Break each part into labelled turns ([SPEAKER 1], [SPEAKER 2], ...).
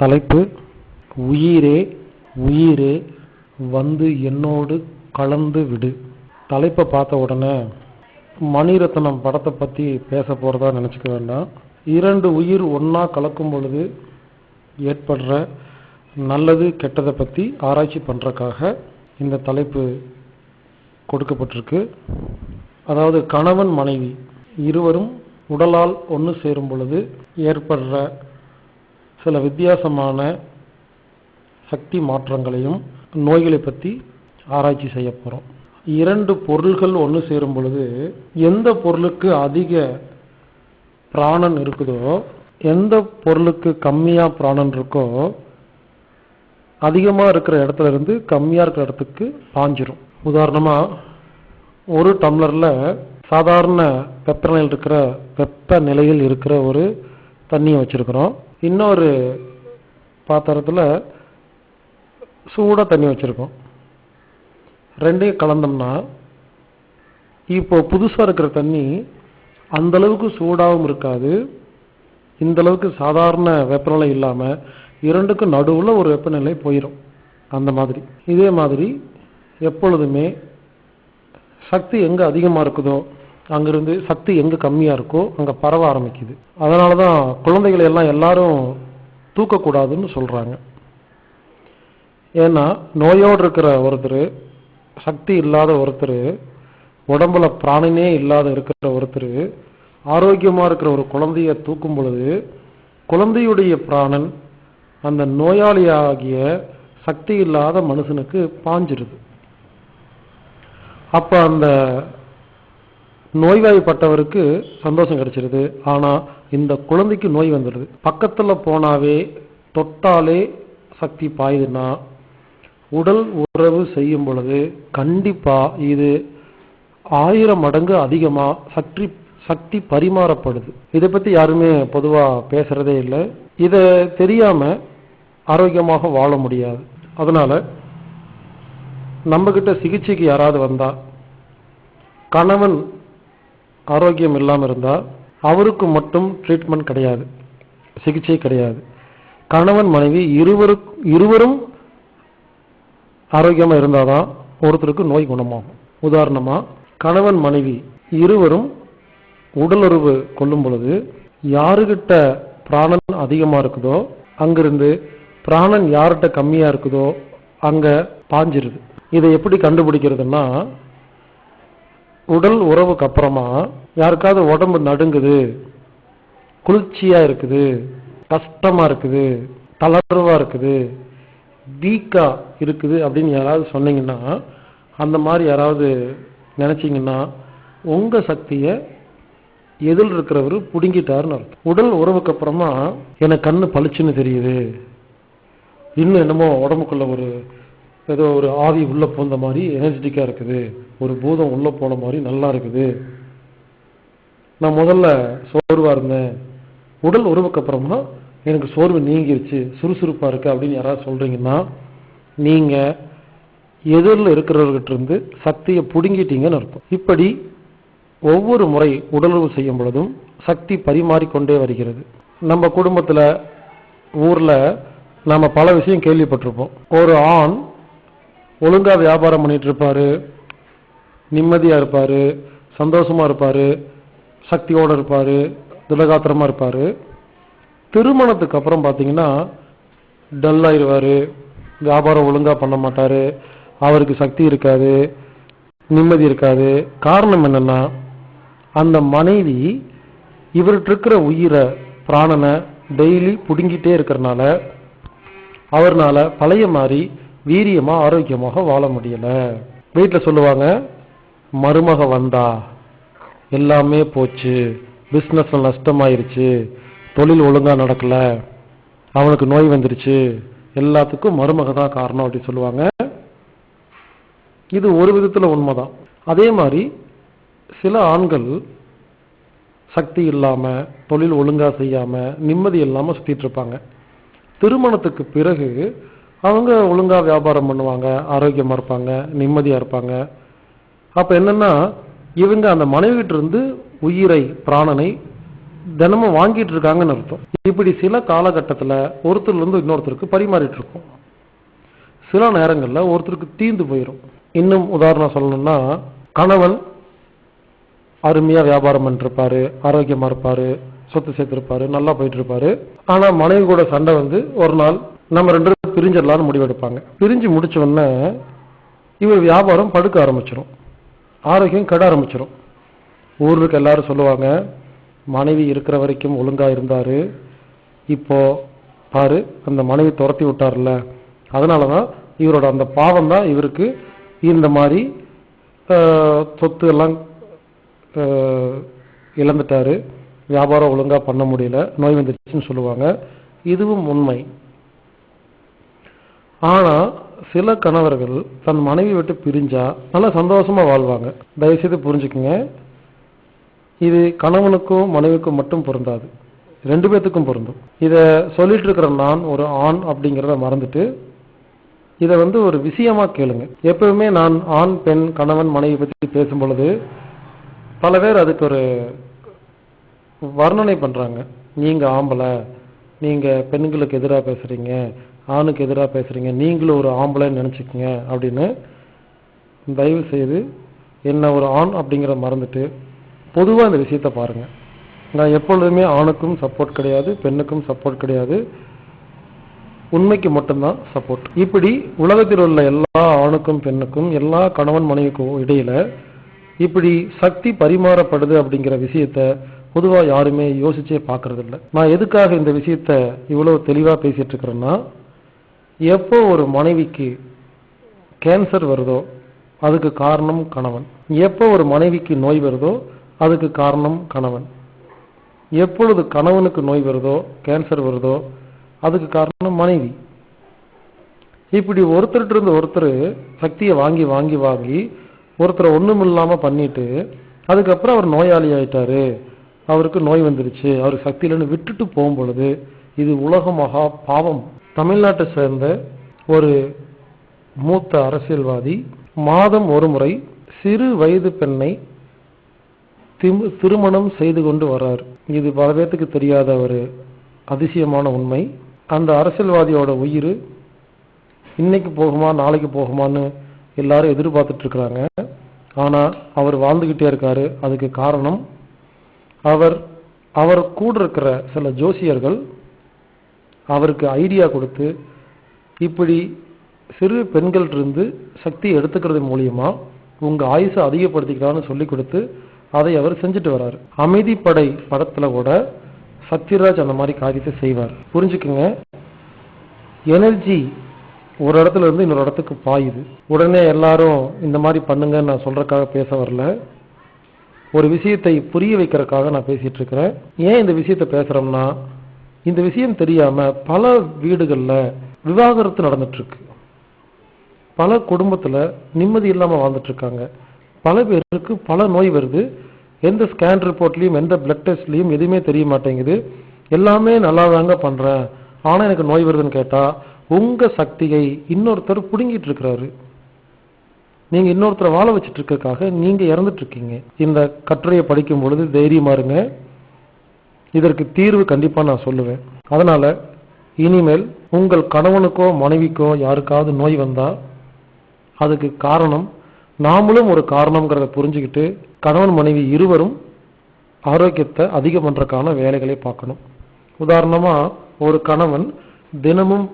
[SPEAKER 1] தலைப்பு உயிரே உயிரே வந்து என்னோடு கலந்து விடு. தலைப்பை பார்த்த உடனே மணிரத்னம் படத்தை பற்றி பேச போகிறதா நினச்சிக்க வேண்டாம். இரண்டு உயிர் ஒன்றா கலக்கும் பொழுது ஏற்படுற நல்லது கெட்டதை பற்றி ஆராய்ச்சி பண்ணுறக்காக இந்த தலைப்பு கொடுக்கப்பட்டிருக்கு. அதாவது கணவன் மனைவி இருவரும் உடலால் ஒன்று சேரும் பொழுது ஏற்படுற சில வித்தியாசமான சக்தி மாற்றங்களையும் நோய்களை பற்றி ஆராய்ச்சி செய்ய போகிறோம் இரண்டு பொருள்கள் ஒன்று சேரும் பொழுது எந்த பொருளுக்கு அதிக பிராணன் இருக்குதோ எந்த பொருளுக்கு கம்மியாக பிராணன் இருக்கோ அதிகமாக இருக்கிற இடத்துல இருந்து கம்மியாக இருக்கிற இடத்துக்கு பாஞ்சிரும். உதாரணமாக ஒரு டம்ளரில் சாதாரண வெப்பநிலையில் இருக்கிற வெப்ப நிலையில் இருக்கிற ஒரு தண்ணியை வச்சுருக்கிறோம். இன்னொரு பாத்திரத்தில் சூடாக தண்ணி வச்சுருக்கோம். ரெண்டையும் கலந்தோம்னா இப்போ புதுசாக இருக்கிற தண்ணி அந்தளவுக்கு சூடாகவும் இருக்காது. இந்த அளவுக்கு சாதாரண வெப்பநிலை இல்லாமல் இரண்டுக்கும் நடுவில் ஒரு வெப்பநிலை போயிடும் அந்த மாதிரி. இதே மாதிரி எப்பொழுதுமே சக்தி எங்கே அதிகமாக இருக்குதோ அங்கிருந்து சக்தி எங்கே கம்மியாக இருக்கோ அங்கே பரவ ஆரம்பிக்குது. அதனால தான் குழந்தைகளை எல்லாம் எல்லாரும் தூக்கக்கூடாதுன்னு சொல்கிறாங்க ஏன்னா நோயோடு இருக்கிற ஒருத்தர் சக்தி இல்லாத ஒருத்தர் உடம்புல பிராணனே இல்லாத இருக்கிற ஒருத்தர் ஆரோக்கியமாக இருக்கிற ஒரு குழந்தைய தூக்கும் பொழுது குழந்தையுடைய பிராணன் அந்த நோயாளியாகிய சக்தி இல்லாத மனுஷனுக்கு பாஞ்சிருது. அப்போ அந்த நோய்வாய்ப்பட்டவருக்கு சந்தோஷம் கிடைச்சிருது. ஆனால் இந்த குழந்தைக்கு நோய் வந்துடுது. பக்கத்தில் போனாவே தொட்டாலே சக்தி பாயுதுன்னா உடல் உறவு செய்யும் பொழுது கண்டிப்பாக இது ஆயிரம் மடங்கு அதிகமாக சக்தி சக்தி பரிமாறப்படுது. இதை பற்றி யாருமே பொதுவாக பேசுகிறதே இல்லை. இதை தெரியாமல் ஆரோக்கியமாக வாழ முடியாது. அதனால் நம்மக்கிட்ட சிகிச்சைக்கு யாராவது வந்தால் கணவன் ஆரோக்கியம் இல்லாமல் இருந்தால் அவருக்கு மட்டும் ட்ரீட்மெண்ட் கிடையாது. சிகிச்சை கிடையாது. கணவன் மனைவி இருவரும் இருவரும் ஆரோக்கியமாக இருந்தால் தான் ஒருத்தருக்கு நோய் குணமாகும். உதாரணமாக கணவன் மனைவி இருவரும் உடலுறவு கொள்ளும் பொழுது யாருக்கிட்ட பிராணன் அதிகமாக இருக்குதோ அங்கிருந்து பிராணன் யார்கிட்ட கம்மியாக இருக்குதோ அங்கே பாஞ்சிருது. இதை எப்படி கண்டுபிடிக்கிறதுன்னா உடல் உறவுக்கு அப்புறமா யாருக்காவது உடம்பு நடுங்குது குளிர்ச்சியாக இருக்குது கஷ்டமாக இருக்குது தளர்வாக இருக்குது வீக்காக இருக்குது அப்படின்னு யாராவது சொன்னீங்கன்னா அந்த மாதிரி யாராவது நினச்சிங்கன்னா உங்கள் சக்தியை எதில் இருக்கிறவர் பிடுங்கிட்டாருன்னு அர்த்தம். உடல் உறவுக்கு அப்புறமா எனக்கு கண்ணு பளிச்சுன்னு தெரியுது. இன்னும் என்னமோ உடம்புக்குள்ள ஒரு ஏதோ ஒரு ஆவி உள்ளே போந்த மாதிரி எனர்ஜெட்டிக்காக இருக்குது. ஒரு பூதம் உள்ளே போன மாதிரி நல்லா இருக்குது. நான் முதல்ல சோர்வாக இருந்தேன். உடல் உறவுக்கு அப்புறமா எனக்கு சோர்வு நீங்கிருச்சு. சுறுசுறுப்பாக இருக்குது அப்படின்னு யாராவது சொல்கிறீங்கன்னா நீங்கள் எதிரில் இருக்கிறவர்கிட்ட இருந்து சக்தியை பிடுங்கிட்டீங்கன்னு அர்த்தம். இப்படி ஒவ்வொரு முறை உடலுறவு செய்யும் பொழுதும் சக்தி பரிமாறிக்கொண்டே வருகிறது. நம்ம குடும்பத்தில் ஊரில் நாம் பல விஷயம் கேள்விப்பட்டிருப்போம். ஒரு ஆண் ஒழுங்காக வியாபாரம் பண்ணிட்டு இருப்பார் நிம்மதியாக இருப்பார் சந்தோஷமாக இருப்பார் சக்தியோடு இருப்பார் திடகாத்திரமாக இருப்பார். திருமணத்துக்கு அப்புறம் பார்த்தீங்கன்னா டல்லாகிடுவார் வியாபாரம் ஒழுங்காக பண்ண மாட்டார் அவருக்கு சக்தி இருக்காது நிம்மதி இருக்காது. காரணம் என்னன்னா அந்த மனைவி இவர்கிட்ட இருக்கிற உயிரை பிராணனை டெய்லி பிடுங்கிட்டே இருக்கிறனால அவர்னால பழைய மாதிரி வீரியமாக ஆரோக்கியமாக வாழ முடியலை. வீட்டில் சொல்லுவாங்க மருமக வந்தா எல்லாமே போச்சு பிஸ்னஸ் நஷ்டமாயிருச்சு தொழில் ஒழுங்காக நடக்கல அவனுக்கு நோய் வந்துருச்சு எல்லாத்துக்கும் மருமக தான் காரணம் அப்படின்னு சொல்லுவாங்க. இது ஒரு விதத்தில் உண்மைதான். அதே மாதிரி சில ஆண்கள் சக்தி இல்லாமல் தொழில் ஒழுங்காக செய்யாமல் நிம்மதி இல்லாமல் சுற்றிட்டு இருப்பாங்க. திருமணத்துக்கு பிறகு அவங்க ஒழுங்காக வியாபாரம் பண்ணுவாங்க ஆரோக்கியமாக இருப்பாங்க நிம்மதியாக இருப்பாங்க. அப்போ என்னென்னா இவங்க அந்த மனைவிட்டிருந்து உயிரை பிராணனை தினமும் வாங்கிட்டு இருக்காங்கன்னு அர்த்தம். இப்படி சில காலகட்டத்துல ஒருத்தர்லேருந்து இன்னொருத்தருக்கு பரிமாறிட்டு இருக்கும் சில நேரங்களில் ஒருத்தருக்கு தீந்து போயிடும் இன்னும் உதாரணம் சொல்லணும்னா கணவன் அருமையாக வியாபாரம் பண்ணிருப்பாரு ஆரோக்கியமா இருப்பாரு சொத்து சேர்த்துருப்பாரு நல்லா போயிட்டு இருப்பாரு ஆனால் மனைவி கூட சண்டை வந்து ஒரு நாள் நம்ம ரெண்டு பிரிஞ்சிடலான்னு முடிவெடுப்பாங்க. பிரிஞ்சு முடிச்ச உடனே இவர் வியாபாரம் படுக்க ஆரம்பிச்சிடும் ஆரோக்கியம் கெட ஆரம்பிச்சிடும் ஊருக்கு எல்லாரும் சொல்லுவாங்க மனைவி இருக்கிற வரைக்கும் ஒழுங்கா இருந்தாரு. இப்போ பாரு அந்த மனைவி துரத்தி விட்டார்ல. அதனாலதான் இவரோட அந்த பாவம் தான் இவருக்கு இந்த மாதிரி சொத்து எல்லாம் இழந்துட்டாரு. வியாபாரம் ஒழுங்கா பண்ண முடியல. நோய் வந்துருச்சுன்னு சொல்லுவாங்க. இதுவும் உண்மை. ஆனா சில கணவர்கள் தன் மனைவி விட்டு பிரிஞ்சா நல்லா சந்தோஷமா வாழ்வாங்க. தயவுசெய்து புரிஞ்சுக்குங்க. இது கணவனுக்கும் மனைவிக்கும் மட்டும் பொருந்தாது. ரெண்டு பேத்துக்கும் பொருந்தும். இத சொல்லிட்டு இருக்கிற நான் ஒரு ஆண் அப்படிங்கிறத மறந்துட்டு இத வந்து ஒரு விஷயமா கேளுங்க. எப்பவுமே நான் ஆண் பெண் கணவன் மனைவி பத்தி பேசும் பொழுது பல பேர் அதுக்கு ஒரு வர்ணனை பண்றாங்க. நீங்க ஆம்பளை நீங்க பெண்களுக்கு எதிராக பேசுறீங்க ஆணுக்கு எதிராக பேசுகிறீங்க நீங்களும் ஒரு ஆம்பளைன்னு நினைச்சுக்கங்க அப்படின்னு தயவு செய்து என்ன ஒரு ஆண் அப்படிங்கிற மறந்துட்டு பொதுவாக இந்த விஷயத்தை பாருங்கள் நான் எப்பொழுதுமே ஆணுக்கும் சப்போர்ட் கிடையாது பெண்ணுக்கும் சப்போர்ட் கிடையாது. உண்மைக்கு மட்டும்தான் சப்போர்ட் இப்படி உலகத்தில் உள்ள எல்லா ஆணுக்கும் பெண்ணுக்கும் எல்லா கணவன் மனைவிக்கும் இடையில இப்படி சக்தி பரிமாறப்படுது அப்படிங்கிற விஷயத்த பொதுவாக யாருமே யோசிச்சே பார்க்கறதில்ல. நான் எதுக்காக இந்த விஷயத்த இவ்வளவு தெளிவாக பேசிட்டு இருக்கிறேன்னா எப்போ ஒரு மனைவிக்கு கேன்சர் வருதோ அதுக்கு காரணம் கணவன். எப்போ ஒரு மனைவிக்கு நோய் வருதோ அதுக்கு காரணம் கணவன். எப்பொழுது கணவனுக்கு நோய் வருதோ கேன்சர் வருதோ அதுக்கு காரணம் மனைவி. இப்படி ஒருத்தர்கிட்ட இருந்து ஒருத்தர் சக்தியை வாங்கி வாங்கி வாங்கி ஒருத்தரை ஒன்றும் இல்லாமல் பண்ணிட்டு அதுக்கப்புறம் அவர் நோயாளி ஆயிட்டாரு. அவருக்கு நோய் வந்துருச்சு. அவருக்கு சக்தி இல்லைன்னு விட்டுட்டு போகும் பொழுது இது உலக மகா பாவம். தமிழ்நாட்டை சேர்ந்த ஒரு மூத்த அரசியல்வாதி மாதம் ஒரு முறை சிறு வயது பெண்ணை திருமணம் செய்து கொண்டு வர்றார் இது பல பேர்த்துக்கு தெரியாத ஒரு அதிசயமான உண்மை. அந்த அரசியல்வாதியோட உயிர் இன்னைக்கு போகுமா நாளைக்கு போகுமான்னு எல்லாரும் எதிர்பார்த்துட்டு இருக்கிறாங்க. ஆனால் அவர் வாழ்ந்துகிட்டே இருக்காரு. அதுக்கு காரணம் அவர் அவர் கூட இருக்கிற சில ஜோசியர்கள் அவருக்கு ஐடியா கொடுத்து இப்படி சிறு பெண்கள் இருந்து சக்தி எடுத்துக்கிறது மூலியமா உங்கள் ஆயுசை அதிகப்படுத்திக்கலாம்னு சொல்லி கொடுத்து அதை அவர் செஞ்சுட்டு வர்றார் அமைதிப்படை படத்தில் கூட சத்யராஜ் அந்த மாதிரி காரியத்தை செய்வார். புரிஞ்சுக்குங்க? எனர்ஜி ஒரு இடத்துல இருந்து இன்னொரு இடத்துக்கு பாயுது. உடனே எல்லாரும் இந்த மாதிரி பண்ணுங்கன்னு நான் சொல்றதுக்காக பேச வரல. ஒரு விஷயத்தை புரிய வைக்கிறதுக்காக நான் பேசிட்டு இருக்கிறேன். ஏன் இந்த விஷயத்தை பேசுறோம்னா இந்த விஷயம் தெரியாம பல வீடுகளில் விவாகரத்து நடந்துட்டு இருக்கு பல குடும்பத்தில் நிம்மதி இல்லாமல் வாழ்ந்துட்டு இருக்காங்க பல பேருக்கு பல நோய் வருது. எந்த ஸ்கேன் ரிப்போர்ட்லையும் எந்த பிளட் டெஸ்ட்லேயும் எதுவுமே தெரிய மாட்டேங்குது. எல்லாமே நல்லா தாங்க பண்ணுறேன் ஆனால் எனக்கு நோய் வருதுன்னு கேட்டால் உங்கள் சக்தியை இன்னொருத்தர் பிடுங்கிட்டு இருக்கிறாரு நீங்கள் இன்னொருத்தரை வாழ வச்சுட்டு இருக்கிறதுக்காக நீங்கள் இறந்துட்டு இருக்கீங்க இந்த கட்டுரையை படிக்கும் பொழுது தைரியமா இருங்க. இதற்கு தீர்வு கண்டிப்பாக நான் சொல்லுவேன். அதனால் இனிமேல் உங்கள் கணவனுக்கோ மனைவிக்கோ யாருக்காவது நோய் வந்தால் அதுக்கு காரணம் நாமளும் ஒரு காரணம்ங்கிறத புரிஞ்சுக்கிட்டு கணவன் மனைவி இருவரும் ஆரோக்கியத்தை அதிகம் பண்ணுறக்கான வேலைகளை பார்க்கணும். உதாரணமாக ஒரு கணவன் தினமும்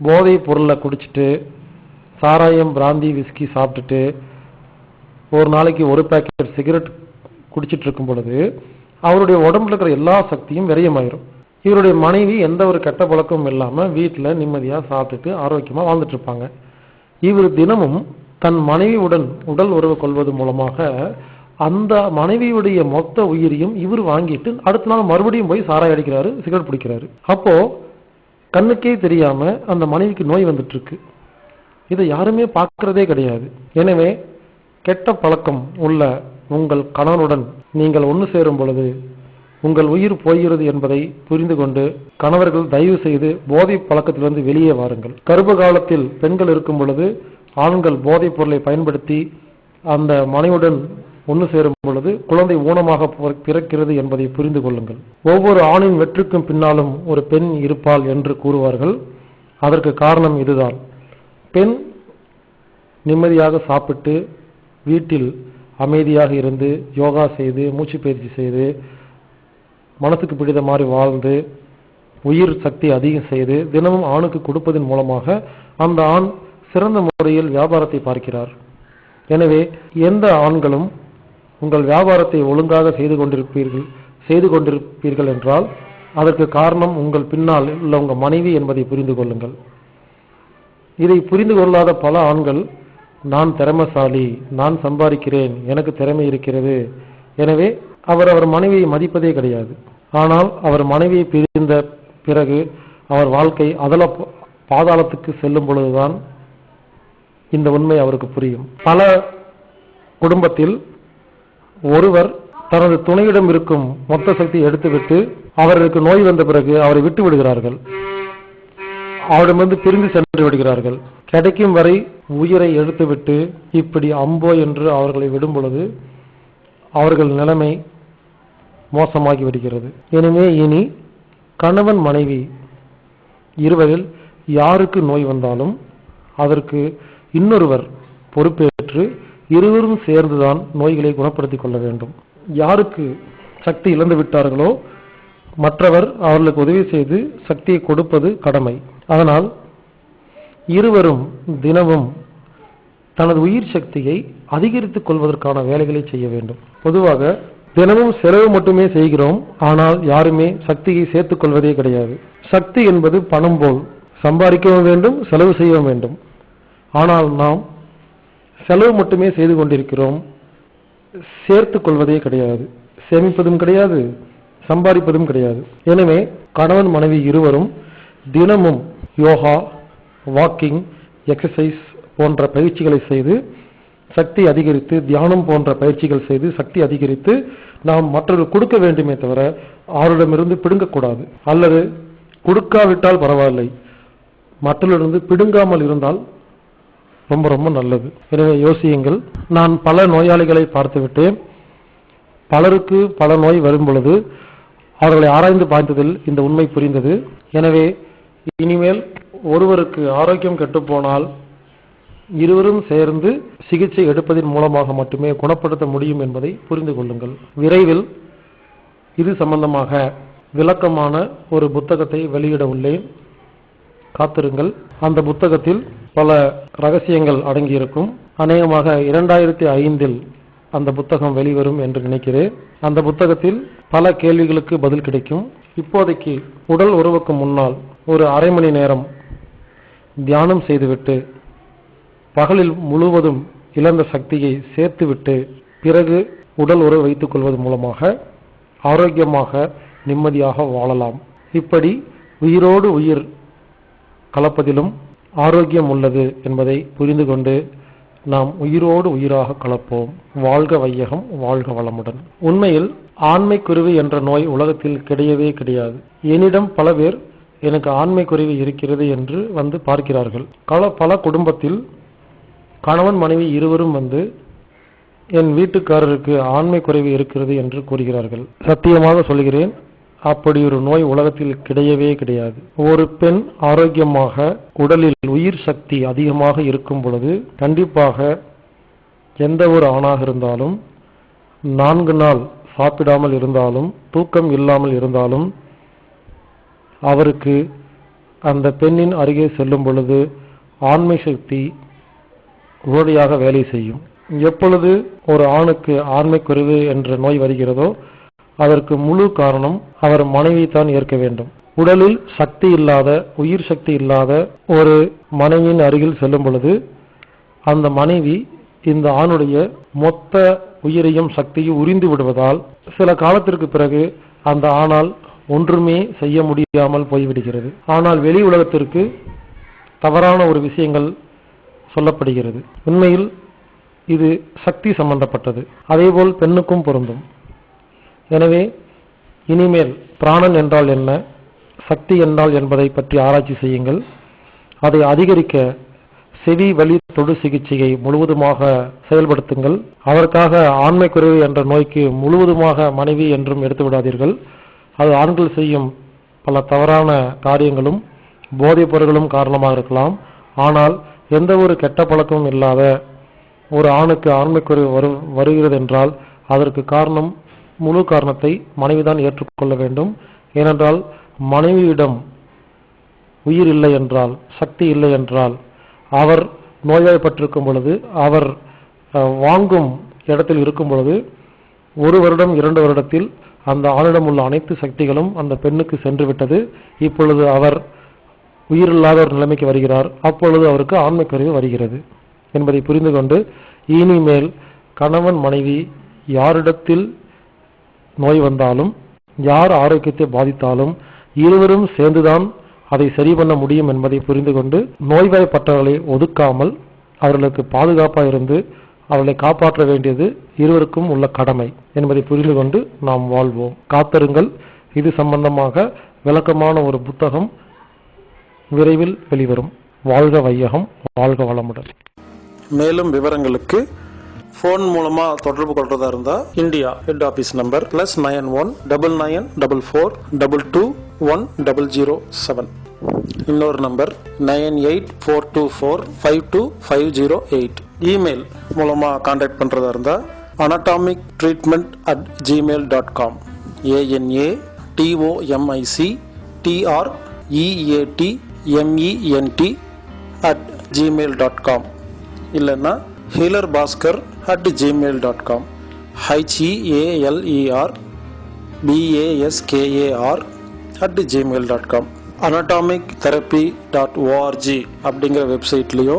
[SPEAKER 1] போதைப் பொருளை குடிச்சிட்டு சாராயம் பிராந்தி விஸ்கி சாப்பிட்டுட்டு ஒரு நாளைக்கு ஒரு பேக்கெட் சிகரெட் குடிச்சிட்டு இருக்கும் பொழுது அவருடைய உடம்புல இருக்கிற எல்லா சக்தியும் விரயமாயிரும். இவருடைய மனைவி எந்த ஒரு கெட்ட பழக்கமும் இல்லாமல் வீட்டில் நிம்மதியாக சாப்பிட்டுட்டு ஆரோக்கியமாக வாழ்ந்துட்டு இருப்பாங்க இவர் தினமும் தன் மனைவியுடன் உடல் உறவு கொள்வது மூலமாக அந்த மனைவியுடைய மொத்த உயிரையும் இவர் வாங்கிட்டு அடுத்த நாள் மறுபடியும் போய் சாராய் அடிக்கிறாரு சிகரெட் பிடிக்கிறாரு. அப்போ கண்ணுக்கே தெரியாம அந்த மனைவிக்கு நோய் வந்துட்டு இருக்கு இதை யாருமே பார்க்கறதே கிடையாது. எனவே கெட்ட பழக்கம் உள்ள உங்கள் கணவனுடன் நீங்கள் ஒன்று சேரும் பொழுது உங்கள் உயிர் போகிறது என்பதை புரிந்து கொண்டு கணவர்கள் தயவு செய்து போதை பழக்கத்திலிருந்து வெளியே வாருங்கள். கர்ப்ப காலத்தில் பெண்கள் இருக்கும் பொழுது ஆண்கள் போதைப் பொருளை பயன்படுத்தி அந்த மனைவுடன் ஒன்று சேரும் பொழுது குழந்தை ஊனமாக பிற- பிறக்கிறது என்பதை புரிந்து கொள்ளுங்கள். ஒவ்வொரு ஆணின் வெற்றிக்கும் பின்னாலும் ஒரு பெண் இருப்பாள் என்று கூறுவார்கள். அதற்கு காரணம் இதுதான். பெண் நிம்மதியாக சாப்பிட்டு வீட்டில் அமைதியாக இருந்து யோகா செய்து மூச்சு பயிற்சி செய்து மனசுக்கு பிடித்த மாதிரி வாழ்ந்து உயிர் சக்தி அதிகம் செய்து தினமும் ஆணுக்கு கொடுப்பதன் மூலமாக அந்த ஆண் சிறந்த முறையில் வியாபாரத்தை பார்க்கிறார். எனவே எந்த ஆண்களும் உங்கள் வியாபாரத்தை ஒழுங்காக செய்து கொண்டிருப்பீர்கள் செய்து கொண்டிருப்பீர்கள் என்றால் அதற்கு காரணம் உங்கள் பின்னால் உள்ள உங்கள் மனைவி என்பதை புரிந்து கொள்ளுங்கள். இதை புரிந்து கொள்ளாத பல ஆண்கள் நான் திறமசாலி நான் சம்பாதிக்கிறேன் எனக்கு திறமை இருக்கிறது. எனவே அவர் அவர் மனைவியை மதிப்பதே கிடையாது. ஆனால் அவர் மனைவியை பிரிந்த பிறகு அவர் வாழ்க்கை அதல பாதாளத்துக்கு செல்லும் பொழுதுதான் இந்த உண்மை அவருக்கு புரியும். பல குடும்பத்தில் ஒருவர் தனது துணையிடம் இருக்கும் மொத்த சக்தியை எடுத்துவிட்டு அவருக்கு நோய் வந்த பிறகு அவரை விட்டு விடுகிறார்கள். அவரிடமிருந்து பிரிந்து சென்று விடுகிறார்கள். கிடைக்கும் வரை உயிரை எடுத்துவிட்டு இப்படி அம்போ என்று அவர்களை விடும் பொழுது அவர்கள் நிலைமை மோசமாகி விடுகிறது. எனவே இனி கணவன் மனைவி இருவரில் யாருக்கு நோய் வந்தாலும் அதற்கு இன்னொருவர் பொறுப்பேற்று இருவரும் சேர்ந்துதான் நோய்களை குணப்படுத்திக் கொள்ள வேண்டும். யாருக்கு சக்தி இழந்து விட்டார்களோ மற்றவர் அவர்களுக்கு உதவி செய்து சக்தியை கொடுப்பது கடமை. அதனால் இருவரும் தினமும் தனது உயிர் சக்தியை அதிகரித்துக் கொள்வதற்கான வேலைகளை செய்ய வேண்டும். பொதுவாக தினமும் செலவு மட்டுமே செய்கிறோம். ஆனால் யாருமே சக்தியை சேர்த்துக் கொள்வதே கிடையாது. சக்தி என்பது பணம் போல் சம்பாதிக்கவும் வேண்டும் செலவு செய்யவும் வேண்டும். ஆனால் நாம் செலவு மட்டுமே செய்து கொண்டிருக்கிறோம். சேர்த்துக் கொள்வதே கிடையாது. சேமிப்பதும் கிடையாது சம்பாதிப்பதும் கிடையாது. எனவே கணவன் மனைவி இருவரும் தினமும் யோகா வாக்கிங் எக்ஸசைஸ் போன்ற பயிற்சிகளை செய்து சக்தி அதிகரித்து தியானம் போன்ற பயிற்சிகள் செய்து சக்தி அதிகரித்து நாம் மற்றொரு கொடுக்க வேண்டுமே தவிர அவரிடமிருந்து பிடுங்கக்கூடாது. அல்லது கொடுக்காவிட்டால் பரவாயில்லை. மற்றவரிடமிருந்து பிடுங்காமல் இருந்தால் ரொம்ப ரொம்ப நல்லது. எனவே யோசியுங்கள். நான் பல நோயாளிகளை பார்த்துவிட்டேன் பலருக்கு பல நோய் வரும் பொழுது அவர்களை ஆராய்ந்து பார்த்ததில் இந்த உண்மை புரிந்தது. எனவே இனிமேல் ஒருவருக்கு ஆரோக்கியம் கெட்டுப்போனால் இருவரும் சேர்ந்து சிகிச்சை எடுப்பதன் மூலமாக மட்டுமே குணப்படுத்த முடியும் என்பதை புரிந்து கொள்ளுங்கள். விரைவில் இது சம்பந்தமாக விளக்கமான ஒரு புத்தகத்தை வெளியிட உள்ளேன். காத்திருங்கள். அந்த புத்தகத்தில் பல ரகசியங்கள் அடங்கியிருக்கும். அநேகமாக இரண்டாயிரத்தி ஐந்தில் அந்த புத்தகம் வெளிவரும் என்று நினைக்கிறேன். அந்த புத்தகத்தில் பல கேள்விகளுக்கு பதில் கிடைக்கும். இப்போதைக்கு உடல் உறவுக்கு முன்னால் ஒரு அரை மணி நேரம் தியானம் செய்துவிட்டு பகலில் முழுவதும் இழந்த சக்தியை சேர்த்துவிட்டு பிறகு உடல் உறவு வைத்துக் கொள்வது மூலமாக ஆரோக்கியமாக நிம்மதியாக வாழலாம். இப்படி உயிரோடு உயிர் கலப்பதிலும் ஆரோக்கியம் உள்ளது என்பதை புரிந்து கொண்டு நாம் உயிரோடு உயிராக கலப்போம். வாழ்க வையகம் வாழ்க வளமுடன். உண்மையில் ஆண்மை குருவி என்ற நோய் உலகத்தில் கிடையவே கிடையாது. என்னிடம் பல பேர் எனக்கு ஆண்மை குறைவு இருக்கிறது என்று வந்து பார்க்கிறார்கள். பல பல குடும்பத்தில் கணவன் மனைவி இருவரும் வந்து என் வீட்டுக்காரருக்கு ஆண்மை குறைவு இருக்கிறது என்று கூறுகிறார்கள். சத்தியமாக சொல்கிறேன் அப்படி ஒரு நோய் உலகத்தில் கிடையவே கிடையாது. ஒரு பெண் ஆரோக்கியமாக உடலில் உயிர் சக்தி அதிகமாக இருக்கும் பொழுது கண்டிப்பாக எந்த ஒரு ஆணாக இருந்தாலும் நான்கு நாள் சாப்பிடாமல் இருந்தாலும் தூக்கம் இல்லாமல் இருந்தாலும் அவருக்கு அந்த பெண்ணின் அருகே செல்லும் பொழுது ஆண்மை சக்தி உடனடியாக வேலை செய்யும். எப்பொழுது ஒரு ஆணுக்கு ஆண்மை குறைவு என்ற நோய் வருகிறதோ அதற்கு முழு காரணம் அவர் மனைவி தான் ஏற்க வேண்டும். உடலில் சக்தி இல்லாத உயிர் சக்தி இல்லாத ஒரு மனைவியின் அருகில் செல்லும் பொழுது அந்த மனைவி இந்த ஆணுடைய மொத்த உயிரையும் சக்தியும் உறிந்து விடுவதால் சில காலத்திற்கு பிறகு அந்த ஆணால் ஒன்றுமே செய்ய முடியாமல் போய்விடுகிறது. ஆனால் வெளி உலகத்திற்கு தவறான ஒரு விஷயங்கள் சொல்லப்படுகிறது. உண்மையில் இது சக்தி சம்பந்தப்பட்டது. அதேபோல் பெண்ணுக்கும் பொருந்தும். எனவே இனிமேல் பிராணன் என்றால் என்ன? சக்தி என்றால் என்பதை பற்றி ஆராய்ச்சி செய்யுங்கள். அதை அதிகரிக்க செவி வலி தொடு சிகிச்சையை முழுவதுமாக செயல்படுத்துங்கள். அதற்காக ஆண்மை குறைவு என்ற நோய்க்கு முழுவதுமாக மனைவி என்றும் எடுத்து விடாதீர்கள் அது ஆண்கள் செய்யும் பல தவறான காரியங்களும் போதைப் பொருள்களும் காரணமாக இருக்கலாம். ஆனால் எந்த ஒரு கெட்ட பழக்கமும் இல்லாத ஒரு ஆணுக்கு ஆண்மைக்குறைவு வரு வருகிறது என்றால் அதற்கு காரணம் முழு காரணத்தை மனைவிதான் ஏற்றுக்கொள்ள வேண்டும். ஏனென்றால் மனைவியிடம் உயிர் இல்லை என்றால் சக்தி இல்லை என்றால் அவர் நோய்வாய்ப்பட்டிருக்கும் பொழுது அவர் வாங்கும் இடத்தில் இருக்கும் பொழுது ஒரு வருடம் இரண்டு வருடத்தில் அந்த ஆணிடம் உள்ள அனைத்து சக்திகளும் அந்த பெண்ணுக்கு சென்று விட்டது இப்பொழுது அவர் உயிரில்லாத ஒரு நிலைமைக்கு வருகிறார். அப்பொழுது அவருக்கு ஆண்மை கருவி வருகிறது. என்பதை புரிந்து கொண்டு இனிமேல் கணவன் மனைவி யாரிடத்தில் நோய் வந்தாலும் யார் ஆரோக்கியத்தை பாதித்தாலும் இருவரும் சேர்ந்துதான் அதை சரி பண்ண முடியும் என்பதை புரிந்து கொண்டு நோய்வாய்ப்பட்டவர்களை ஒதுக்காமல் அவர்களுக்கு பாதுகாப்பாக இருந்து அவர்களை காப்பாற்ற வேண்டியது இருவருக்கும் உள்ள கடமை என்பதை புரிந்து கொண்டு நாம் வாழ்வோம். காத்திருங்கள். இது சம்பந்தமாக விளக்கமான ஒரு புத்தகம் விரைவில் வெளிவரும். வாழ்க வையகம் வாழ்க வளமுடன்.
[SPEAKER 2] மேலும் விவரங்களுக்கு ஃபோன் மூலமா தொடர்பு கொள்றதா இருந்தா India head office number plus nine one double nine double four double two one double zero seven இன்னொரு number nine eight four two four five two five zero eight email மூலமாக காண்டாக்ட் பண்ணுறதா இருந்தால் anatomic treatment at gmail dot com ANA TOMIC TR EAT MENT at gmail dot com இல்லைன்னா healer Bhaskar at gmail dot com HEALER BASKAR at gmail dot com anatomic therapy dot ORG அப்படிங்கிற வெப்சைட்லேயோ